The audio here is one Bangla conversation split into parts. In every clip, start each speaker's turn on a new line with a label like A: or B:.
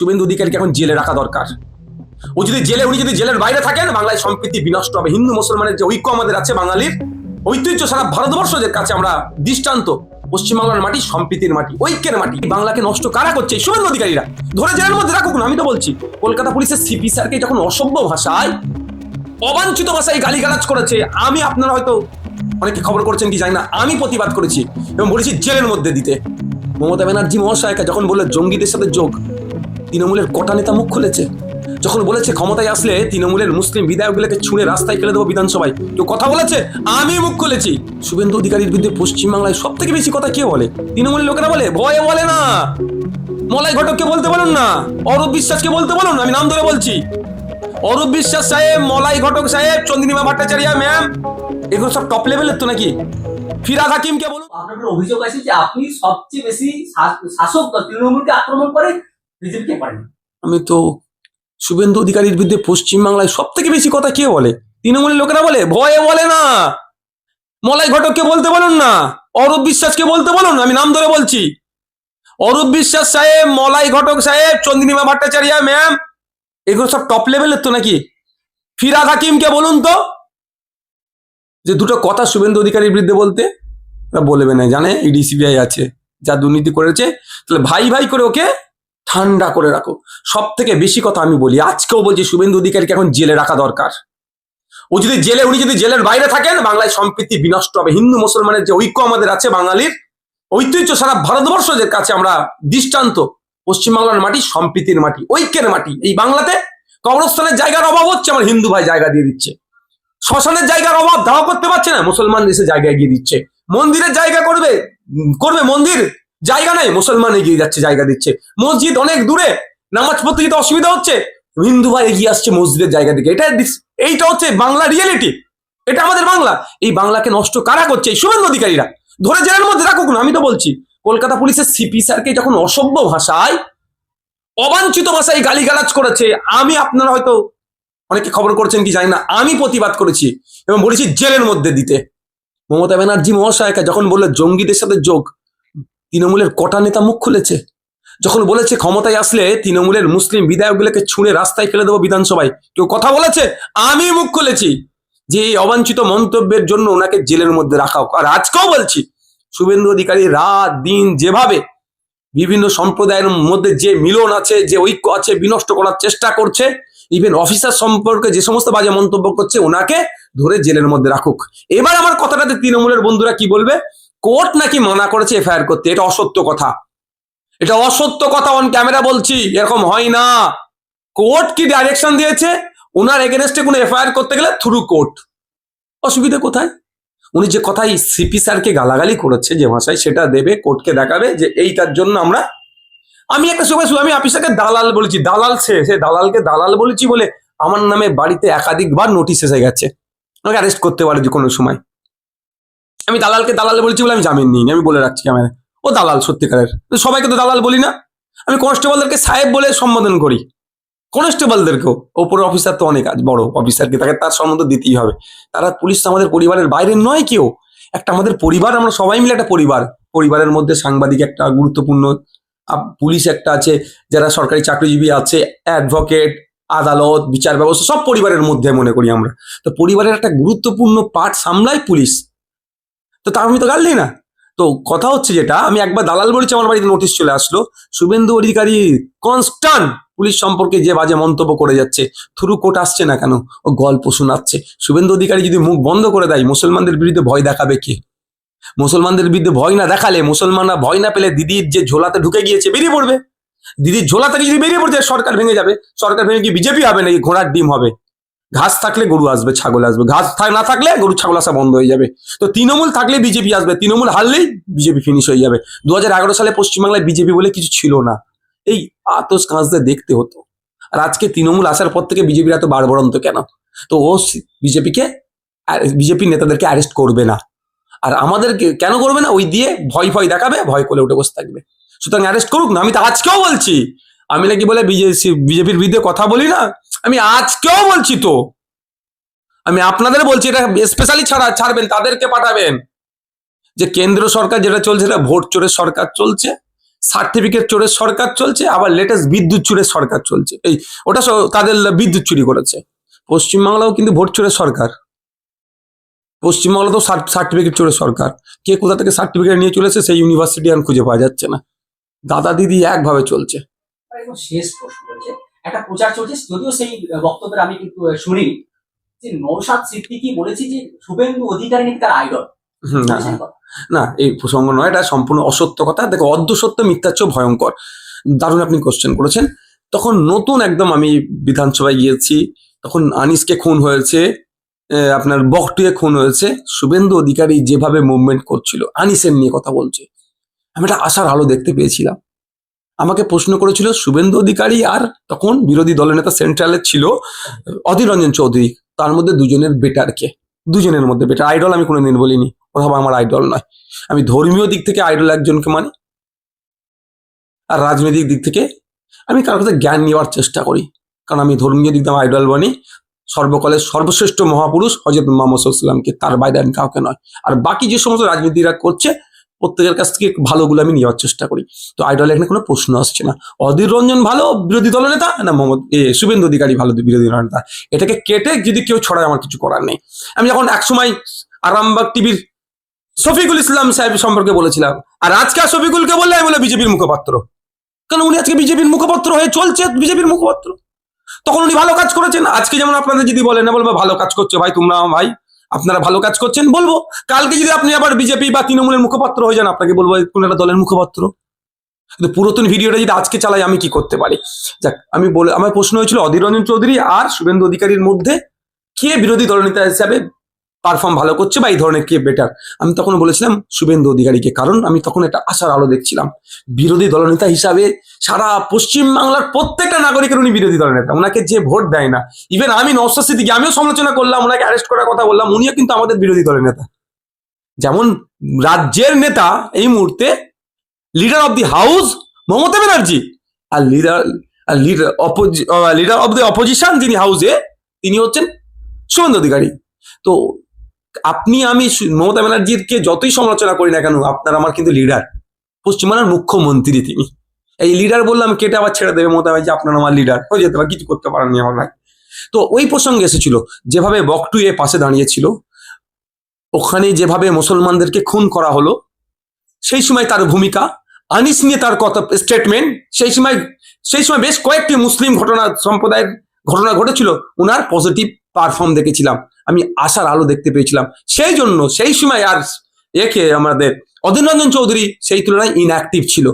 A: শুভেন্দু অধিকারীকে এখন জেলে রাখা দরকার। ও যদি জেলে, উনি যদি জেলের বাইরে থাকেন, বাংলায় সম্প্রীতি বিনষ্ট হবে। হিন্দু, মুসলমানের যে ঐক্য আমাদের আছে, বাঙালির, ঐতিহ্য সারা ভারতবর্ষের কাছে আমরা দৃষ্টান্ত। পশ্চিমবাংলার মাটি সম্প্রীতির মাটি, ঐক্যের মাটি। বাংলাকে নষ্ট কারা করছে? শুভেন্দু অধিকারীরা। ধরে জেলের মধ্যে রাখুক না, আমি তো বলছি। কলকাতা পুলিশের সিপি স্যারকে যখন অসভ্য ভাষায়, অবাঞ্ছিত ভাষায় গালিগালাজ করেছে, আমি আপনারা হয়তো অনেকে খবর করেছেন কি জানি না, আমি প্রতিবাদ করেছি এবং বলেছি জেলের মধ্যে দিতে। মমতা ব্যানার্জি মহাশয়কা যখন বলল, জঙ্গিদের সাথে যোগ তৃণমূলের কটা নেতা মুখ খুলেছে? যখন বলেছে ক্ষমতায় আসলে তৃণমূলের মুসলিম বিধায়কগুলোকে ছুঁড়ে রাস্তায় ফেলে দেবো বিধানসভায়, কেউ কথা বলেছে? আমি মুখ খুলেছি। শুভেন্দু অধিকারীর বিরুদ্ধে পশ্চিমবাংলায় সব থেকে বেশি কথা কে বলে? তৃণমূলের লোকেরা বলে, ভয়ে বলে না। মলাই ঘটককে বলতে বলুন না। অরূপ বিশ্বাসকে বলতে বলুন আমি নাম ধরে বলছি। অরূপ বিশ্বাস সাহেব মলাই ঘটক সাহেব চন্দ্রিমা ভট্টাচার্য ম্যাম এগুলো সব টপ লেভেলের তো নাকি? ফিরাদ হাকিমকে বলুন।
B: অভিযোগ আছে যে আপনি সবচেয়ে বেশি শাসক তৃণমূলকে আক্রমণ করে
A: আমি তো শুভেন্দু অধিকারীর বিরুদ্ধে পশ্চিমবাংলায় সব থেকে বেশি কথা কে বলে? তৃণমূলের লোকেরা বলে, ভয়ে বলে না। মলাই ঘটককে বলতে বলুন না। অরূপ বিশ্বাসকে বলতে বলুন, আমি নাম ধরে বলছি। অরূপ বিশ্বাস সাহেব মলাই ঘটক সাহেব, চন্দ্রিমা ভট্টাচার্য ম্যাম এগুলো সব টপ লেভেলের তো নাকি? ফিরাদ হাকিমকে বলুন তো, যে দুটো কথা শুভেন্দু অধিকারীর বিরুদ্ধে বলতে। বলবে না, জানে ইডি সিবিআই আছে, যা দুর্নীতি করেছে। তাহলে ভাই ভাই করে ওকে ঠান্ডা করে রাখো। সব থেকে বেশি কথা আমি বলি, আজকেও বলছি শুভেন্দু অধিকারীকে এখন জেলে রাখা দরকার। ও যদি জেলে, উনি যদি জেলের বাইরে থাকেন, বাংলায় সম্প্রীতি বিনষ্ট হবে। হিন্দু, মুসলমানের যে ঐক্য আমাদের আছে, বাঙালির, ঐতিহ্য সারা ভারতবর্ষের কাছে আমরা দৃষ্টান্ত। পশ্চিমবাংলার মাটি সম্প্রীতির মাটি, ঐক্যের মাটি। এই বাংলাতে কবরস্থানের জায়গার অভাব হচ্ছে, আমার হিন্দু ভাই জায়গা দিয়ে দিচ্ছে। শ্মশানের জায়গার অভাব দাওয়া করতে পারছে না, মুসলমান দেশে জায়গায় গিয়ে দিচ্ছে। মন্দিরের জায়গা করবে করবে মন্দির জায়গা নেই, মুসলমান এগিয়ে যাচ্ছে, জায়গা দিচ্ছে। মসজিদ অনেক দূরে, নামাজ পড়তে যেতে অসুবিধা হচ্ছে। হিন্দু ভাই এগিয়ে আসছে মসজিদের জায়গা দিকে। এটা এইটা হচ্ছে বাংলা রিয়েলিটি এটা আমাদের বাংলা। এই বাংলাকে নষ্ট কারা করছে? এই শুভেন্দু অধিকারীরা। ধরে জেলের মধ্যে রাখুক না, আমি তো বলছি। কলকাতা পুলিশের সিপি স্যারকে যখন অসভ্য ভাষায় অবাঞ্ছিত ভাষায় গালিগালাজ করেছে, আমি আপনারা হয়তো অনেকে খবর করছেন কি জানি না, আমি প্রতিবাদ করেছি এবং বলেছি জেলের মধ্যে দিতে। মমতা ব্যানার্জি মহাশয়কা যখন বলল, জঙ্গিদের সাথে যোগ তৃণমূলের কটা নেতা মুখ খুলেছে? যখন বলেছে ক্ষমতায় আসলে তৃণমূলের মুসলিম বিধায়কগুলোকে ছুঁড়ে রাস্তায় ফেলে দেবো বিধানসভায়, কেউ কথা বলেছে? আমি মুখ খুলেছি। যে এই অবাঞ্ছিত মন্তব্যের জন্য ওনাকে জেলের মধ্যে রাখা হোক। আর আজকেও বলছি, শুভেন্দু অধিকারী রাত দিন যেভাবে বিভিন্ন সম্প্রদায়ের মধ্যে যে মিলন আছে, যে ঐক্য আছে, বিনষ্ট করার চেষ্টা করছে ইভেন অফিসার সম্পর্কে যে সমস্ত বাজে মন্তব্য করছে, ওনাকে ধরে জেলের মধ্যে রাখুক। এবার আমার কথাটাতে তৃণমূলের বন্ধুরা কি বলবে? কোর্ট নাকি মানা করেছে এফআইআর করতে? এটা অসত্য কথা। এটা অসত্য কথা অন ক্যামেরা বলছি, এরকম হয় না। কোর্ট কি ডাইরেকশন দিয়েছে? ওনার এগেনস্টে কোনো এফআইআর করতে গেলে থ্রু কোর্ট অসুবিধা কোথায়? উনি যে কথাই সিপি স্যারকে গালাগালি করেছে যে ভাষায় সেটা দেবে, কোর্টকে দেখাবে যে এইটার জন্য আমরা, আমি একটা সময় শুধু আমি অফিসারকে দালাল বলেছি। দালাল সে সে দালালকে দালাল বলেছি বলে আমার নামে বাড়িতে একাধিকবার নোটিশ এসে গেছে। আমাকে অ্যারেস্ট করতে পারে যে কোনো সময়। আমি দালালকে দালাল বলছি বলে আমি জামিন নিই আমি বলে রাখছি ক্যামেরা ও দালাল সত্যিকারের। সবাইকে তো দালাল বলি না। আমি কনস্টেবলদেরকে সাহেব বলে সম্বোধন করি। কনস্টেবলদেরকেও। ওপরের অফিসার তো অনেক বড় অফিসারকে, তাকে তার সম্বন্ধ দিতেই হবে। তারা পুলিশ আমাদের পরিবারের বাইরে নয় কেউ। একটা আমাদের পরিবার, আমরা সবাই মিলে একটা পরিবার। পরিবারের মধ্যে সাংবাদিক একটা গুরুত্বপূর্ণ। পুলিশ একটা আছে, যারা সরকারি চাকরিজীবী আছে, অ্যাডভোকেট, আদালত, বিচার ব্যবস্থা, সব পরিবারের মধ্যে মনে করি আমরা। তো পরিবারের একটা গুরুত্বপূর্ণ পার্ট সামলায় পুলিশ। তো তা আমি তো গাল না। তো কথা হচ্ছে যেটা, আমি একবার দালাল বলেছি, আমার বাড়িতে নোটিশ চলে আসলো, শুভেন্দু অধিকারী কনস্টান্ট পুলিশ সম্পর্কে যে বাজে মন্তব্য করে যাচ্ছে থ্রু কোর্ট আসছে না কেন, ও গল্প শোনাচ্ছে। শুভেন্দু অধিকারী যদি মুখ বন্ধ করে দেয়, মুসলমানদের বিরুদ্ধে ভয় দেখাবে কে? মুসলমানদের বিরুদ্ধে ভয় না দেখালে, মুসলমানরা ভয় না পেলে দিদির যে ঝোলাতে ঢুকে গিয়েছে, বেরিয়ে পড়বে। দিদির ঝোলা থেকে যদি বেরিয়ে পড়ছে সরকার ভেঙে যাবে। সরকার ভেঙে কি বিজেপি হবে নাকি ঘোড়ার ডিম হবে? ঘাস থাকলে গরু আসবে, ছাগল আসবে। ঘাস না থাকলে গরু, ছাগল আসা বন্ধ হয়ে যাবে। তো তৃণমূল থাকলে বিজেপি আসবে। তৃণমূল হারলেই বিজেপি ফিনিশ হয়ে যাবে। দু সালে পশ্চিমবাংলায় বিজেপি বলে কিছু ছিল না। এই আতস কাঁচদের দেখতে হতো। আর আজকে তৃণমূল আসার পর থেকে বিজেপির এত বাড়বড়ন্ত কেন? তো ও বিজেপিকে বিজেপি নেতাদেরকে অ্যারেস্ট করবে না। আর আমাদেরকে কেন করবে না? ওই দিয়ে ভয় ভয় দেখাবে, ভয় করে উঠে বসে থাকবে। সুতরাং অ্যারেস্ট করুক না, আমি তো আজকেও বলছি। আমি নাকি বলে বিজেপির বিরুদ্ধে কথা বলি না? আমি আজকেও বলছি তো। আমি আপনাদের বলছি, এটা স্পেশালি ছাড়া ছাড়বেন, তাদেরকে পাঠাবেন। যে কেন্দ্র সরকার যেটা চলছে, এটা ভোট চোরের সরকার চলছে সার্টিফিকেট চোরের সরকার চলছে, আবার লেটেস্ট বিদ্যুৎ চুরের সরকার চলছে। এই, ওটা তাদের বিদ্যুৎ চুরি করেছে। পশ্চিমবাংলাও কিন্তু ভোট চোরের সরকার। পশ্চিমবাংলা তো সার্টিফিকেট চোরের সরকার। কে কোথা থেকে সার্টিফিকেট নিয়ে চলেছে, সেই ইউনিভার্সিটি আর খুঁজে পাওয়া যাচ্ছে না। দাদা দিদি একভাবে চলছে।
B: একদম শেষ প্রশ্ন রয়েছে একটা প্রচার চলছে যদিও সেই বক্তব্যের আমি কিন্তু শুনিনি যে নৌসাদ সিদ্দিকি বলেছে যে শুভেন্দু অধিকারী নাকি তার আইডল
A: না এই প্রসঙ্গ নয় এটা সম্পূর্ণ অসত্য কথা। দেখো অর্ধ সত্য মিথ্যার চেয়েও ভয়ঙ্কর। দারুণ আপনি কোশ্চেন করেছেন। তখন নতুন একদম আমি বিধানসভায় গিয়েছি তখন আনিসকে খুন হয়েছে আপনার বকটুয়ে খুন হয়েছে। শুভেন্দু অধিকারী যেভাবে মুভমেন্ট করছিল আনিসের নিয়ে কথা বলছে। আমি একটা আশার আলো দেখতে পেয়েছিলাম। আমাকে প্রশ্ন করেছিল, শুভেন্দু অধিকারী আর? তখন বিরোধী দলের নেতা সেন্ট্রালের ছিল, অধীর রঞ্জন চৌধুরী। তার মধ্যে দুজনের বেটার কে দুজনের মধ্যে বেটার। আইডল আমি কোনোদিন বলিনি, অথবা আমার আইডল নয়। আমি ধর্মীয় দিক থেকে আইডল একজনকে মানি, আর রাজনৈতিক দিক থেকে আমি কারোর কাছে জ্ঞান নেওয়ার চেষ্টা করি। কারণ আমি ধর্মীয় দিক আমার আইডল মানি সর্বকালের সর্বশ্রেষ্ঠ মহাপুরুষ হজরত মোহাম্মদ সাল্লামকে তার বাইরে কাউকে নয়। আর বাকি যে সমস্ত রাজনীতিরা করছে প্রত্যেকের কাছ থেকে ভালোগুলো আমি নেওয়ার চেষ্টা করি। তো আইডল এখানে কোনো প্রশ্ন আসছে না। অধীর রঞ্জন ভালো, বিরোধী দলনেতা না মোহাম্মদ, এ শুভেন্দু অধিকারী ভালো, বিরোধী দলনেতা এটাকে কেটে যদি কেউ ছড়ায়, আমার কিছু করার নেই। আমি যখন একসময় আরামবাগ টিভির শফিকুল ইসলাম সাহেব সম্পর্কে বলেছিলাম, আর আজকে শফিকুলকে বললে আমি বলে বিজেপির মুখপাত্র। কারণ উনি আজকে বিজেপির মুখপাত্র হয়ে চলছে? বিজেপির মুখপাত্র। তখন উনি ভালো কাজ করেছেন। আজকে যেমন আপনাদের যদি বলেন বলব, ভালো কাজ করছে ভাই, তোমরা ভাই। আপনারা ভালো কাজ করছেন, বলব। কালকে যদি আপনি আবার বিজেপি বা তৃণমূলের মুখপাত্র হয়ে যান, আপনাকে বলব কোন একটা দলের মুখপাত্র। কিন্তু পুরাতন ভিডিওটা যদি আজকে চালাই, আমি কি করতে পারি? যাক, আমি বলে, আমার প্রশ্ন হয়েছিল, অধীর রঞ্জন চৌধুরী আর শুভেন্দু অধিকারীর মধ্যে কে বিরোধী দলনেতা হিসাবে পারফর্ম ভালো করছে বা এই ধরনের কে বেটার আমি তখন বলেছিলাম, শুভেন্দু অধিকারীকে, কারণ আমি তখন একটা আশার আলো দেখছিলাম। বিরোধী দলনেতা হিসাবে সারা পশ্চিম বাংলার প্রত্যেকটা নাগরিকের উনি বিরোধী দলনেতা। ওনাকে যে ভোট দেয় না ইভেন আমি নওসাদ সিদ্দিকি, আমিও সমালোচনা করলাম, ওনাকে অ্যারেস্ট করার কথা বললাম, উনিও কিন্তু আমাদের বিরোধী দলের নেতা যেমন রাজ্যের নেতা এই মুহূর্তে leader of the house Mamata Banerjee R leader leader leader of the opposition যিনি হাউসে তিনি হচ্ছেন শুভেন্দু অধিকারী। তো আপনি, আমি মমতা ব্যানার্জিকে যতই সমালোচনা করি না কেন, আপনার আমার কিন্তু লিডার পশ্চিমবাংলার মুখ্যমন্ত্রী তিনি। এই লিডার বললাম কেটে আবার ছেড়ে দেবে মমতা ব্যানার্জি, আপনার আমার লিডার হয়ে যেতে পারে, কিছু করতে পারেননি আমার ভাই। তো ওই প্রসঙ্গে এসেছিল, যেভাবে বকটুয়ে পাশে দাঁড়িয়েছিল, ওখানে যেভাবে মুসলমানদেরকে খুন করা হলো, সেই সময় তার ভূমিকা, আনিস নিয়ে তার কথা স্টেটমেন্ট সেই সময় সেই সময় বেশ কয়েকটি মুসলিম ঘটনা, সম্প্রদায়ের ঘটনা ঘটেছিল ওনার পজিটিভ পারফর্ম দেখেছিলাম। আমি আশার আলো দেখতে পেয়েছিলাম। সেই জন্য সেই সময় আর একে আমাদের অধীনরঞ্জন চৌধুরী সেই তুলনায় ইনঅ্যাক্টিভ ছিল।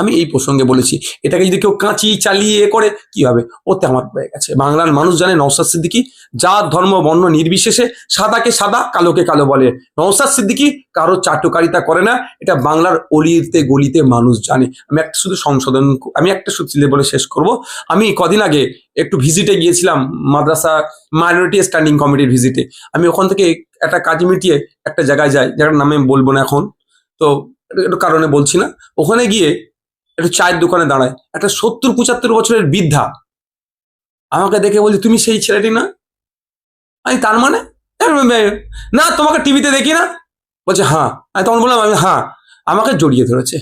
A: আমি এই প্রসঙ্গে বলেছি, এটাকে যদি কেউ কাঁচি চালিয়ে করে, কি হবে? ওতে আমার হয়ে গেছে। বাংলার মানুষ জানে নওসাদ সিদ্দিকি জাত, ধর্ম, বর্ণ নির্বিশেষে সাদাকে সাদা, কালোকে কালো বলে। নওসাদ সিদ্দিকি কারও চাটুকারিতা করে না, এটা বাংলার অলিতে গলিতে মানুষ জানে। আমি একটা শুধু সংশোধন, আমি একটা সূত্রে বলে শেষ করব। আমি কদিন আগে একটু ভিজিটে গিয়েছিলাম মাদ্রাসা মাইনরিটি স্ট্যান্ডিং কমিটির ভিজিটে। আমি ওখান থেকে একটা কাজ মিটিয়ে একটা জায়গায় যাই, যার নামে বলব না এখন, তো কারণে বলছি না। ওখানে গিয়ে একটু চায়ের দোকানে দাঁড়ায়। একটা সত্তর পঁচাত্তর বছরের বৃদ্ধা আমাকে দেখে বলছে, তুমি সেই ছেলেটি না? আমি, তার মানে? না, তোমাকে টিভিতে দেখি না? বলছে হ্যাঁ। আমি তখন বললাম, আমি হ্যাঁ। আমাকে জড়িয়ে ধরেছে।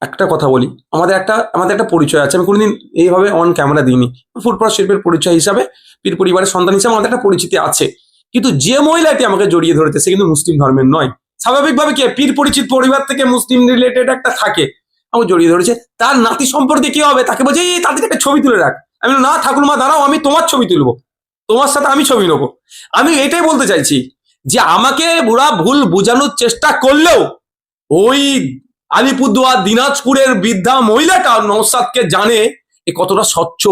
A: একটা কথা বলি, আমাদের একটা আমাদের একটা পরিচয় আছে। আমি কোনোদিন এইভাবে অন ক্যামেরা দিইনি। ফুটপাথ শিল্পের পরিচয় হিসাবে, পীর পরিবারের সন্তান হিসাবে আমাদের একটা পরিচিতি আছে। কিন্তু যে মহিলাটি আমাকে জড়িয়ে ধরেছে, সে কিন্তু মুসলিম ধর্মের নয়। স্বাভাবিকভাবে কি, পীর পরিচিত পরিবার থেকে মুসলিম রিলেটেড একটা থাকে। আমাকে জড়িয়ে ধরেছে। তার নাতি সম্পর্কে কি হবে? তাকে বলছে, এই তাদের একটা ছবি তুলে রাখ। আমি না, ঠাকুরমা, দাঁড়াও, আমি তোমার ছবি তুলবো। তোমার সাথে আমি ছবি নেব। আমি এটাই বলতে চাইছি যে, আমাকে বুড়া ভুল বোঝানোর চেষ্টা করলেও ওই আলিপুরদুয়ার, দিনাজপুরের বৃদ্ধা মহিলাটা নৌসাদকে জানে এ কতটা স্বচ্ছ।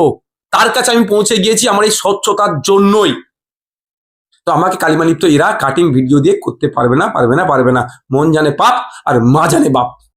A: তার কাছে আমি পৌঁছে গিয়েছি আমার এই স্বচ্ছতার জন্যই। তো আমাকে কালিমালিপ্ত এরা কাটিং ভিডিও দিয়ে করতে পারবে না পারবে না পারবে না। মন জানে পাপ আর মা জানে বাপ।